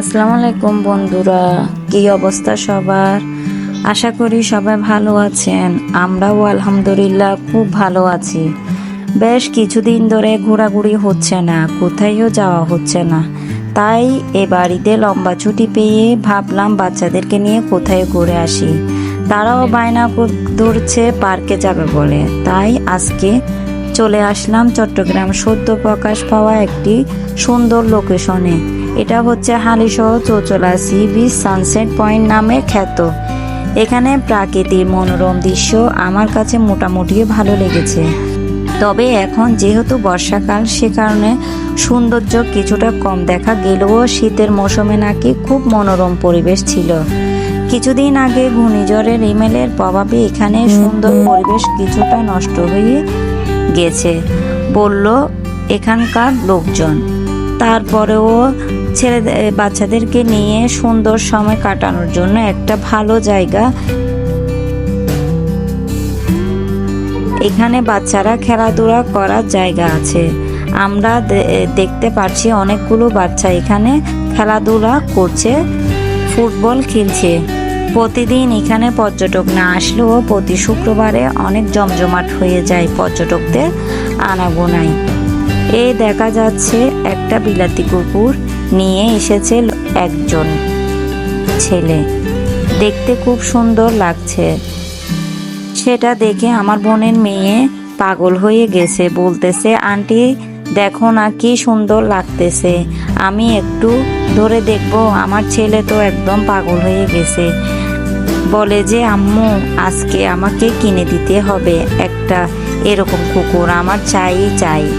আসসালামু আলাইকুম বন্ধুরা, কি অবস্থা সবার? আশা করি সবাই ভালো আছেন। আমরাও আলহামদুলিল্লাহ খুব ভালো আছি। বেশ কিছুদিন ধরে ঘোরাঘুরি হচ্ছে না, কোথায়ও যাওয়া হচ্ছে না। তাই এ বাড়িতে লম্বা ছুটি পেয়ে ভাবলাম বাচ্চাদেরকে নিয়ে কোথায় ঘুরে আসি। তারাও বায়না ধরছে পার্কে যাবে বলে। তাই আজকে চলে আসলাম চট্টগ্রাম সদ্য প্রকাশ পাওয়া একটি সুন্দর লোকেশনে। এটা হচ্ছে হালিশহ চৌচলা সি বিচ সানসেট পয়েন্ট নামে খ্যাত। এখানে প্রাকৃতিক মনোরম দৃশ্য আমার কাছে মোটামুটি ভালো লেগেছে। তবে এখন যেহেতু বর্ষাকাল, সে কারণে সৌন্দর্য কিছুটা কম দেখা গেলেও শীতের মৌসুমে নাকি খুব মনোরম পরিবেশ ছিল। কিছুদিন আগে ঘূর্ণিঝড়ের ইমেলের প্রভাবে এখানে সুন্দর পরিবেশ কিছুটা নষ্ট হয়ে গেছে, বলল এখানকার লোকজন। তারপরেও ছেলে বাচ্চাদেরকে নিয়ে সুন্দর সময় কাটানোর জন্য একটা ভালো জায়গা। এখানে বাচ্চারা খেলাধুলা করার জায়গা আছে। আমরা দেখতে পাচ্ছি অনেকগুলো বাচ্চা এখানে খেলাধুলা করছে, ফুটবল খেলছে। প্রতিদিন এখানে পর্যটক না আসলেও প্রতি শুক্রবারে অনেক জমজমাট হয়ে যায় পর্যটকদের আনাগোনায়। এই দেখা যাচ্ছে একটা বিলাতি কুকুর নিয়ে এসেছে একজন ছেলে। দেখতে খুব সুন্দর লাগছে। সেটা দেখে আমার বোনের মেয়ে পাগল হয়ে গেছে, বলতেছে, আন্টি, দেখো না কি সুন্দর লাগতেছে। আমি একটু ধরে দেখব, আমার ছেলে তো একদম পাগল হয়ে গেছে। বলে যে, আম্মু, আজকে আমাকে কিনে দিতে হবে একটা এরকম কুকুর, আমার চাই চাই।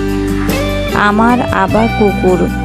আমার আবার কুকুর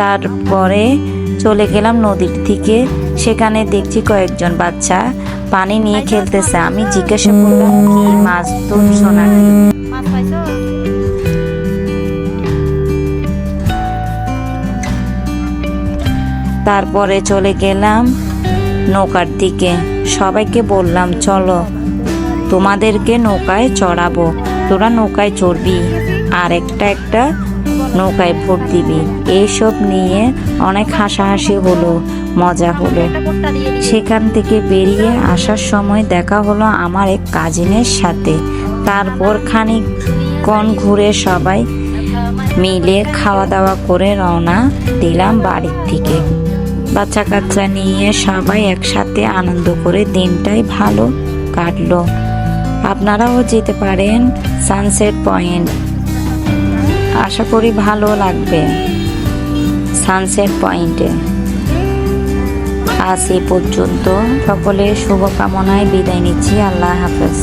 তারপরে চলে গেলাম নদীর দিকে। সেখানে দেখছি কয়েকজন বাচ্চা পানি নিয়ে খেলতেছে। আমি জিজ্ঞাসা করলাম কি মাছ তুলছো নাকি তারপরে চলে গেলাম নৌকার দিকে। সবাইকে বললাম চলো তোমাদেরকে নৌকায় চড়াবো। তোরা নৌকায় চড়বি। আর একটা একটা নৌকায় ভোট দিবি। এইসব নিয়ে অনেক হাসাহাসি হলো, মজা হলো। সেখান থেকে বেরিয়ে আসার সময় দেখা হলো আমার এক কাজিনের সাথে। তারপর খানিকক্ষণ ঘুরে সবাই মিলে খাওয়া দাওয়া করে রওনা দিলাম বাড়ির থেকে বাচ্চা কাচ্চা নিয়ে সবাই একসাথে আনন্দ করে দিনটাই ভালো কাটলো। আপনারাও যেতে পারেন সানসেট পয়েন্ট। আশা করি ভালো লাগবে সানসেট পয়েন্টে আজ এ পর্যন্ত সকলের শুভকামনায় বিদায় নিচ্ছি, আল্লাহ হাফেজ।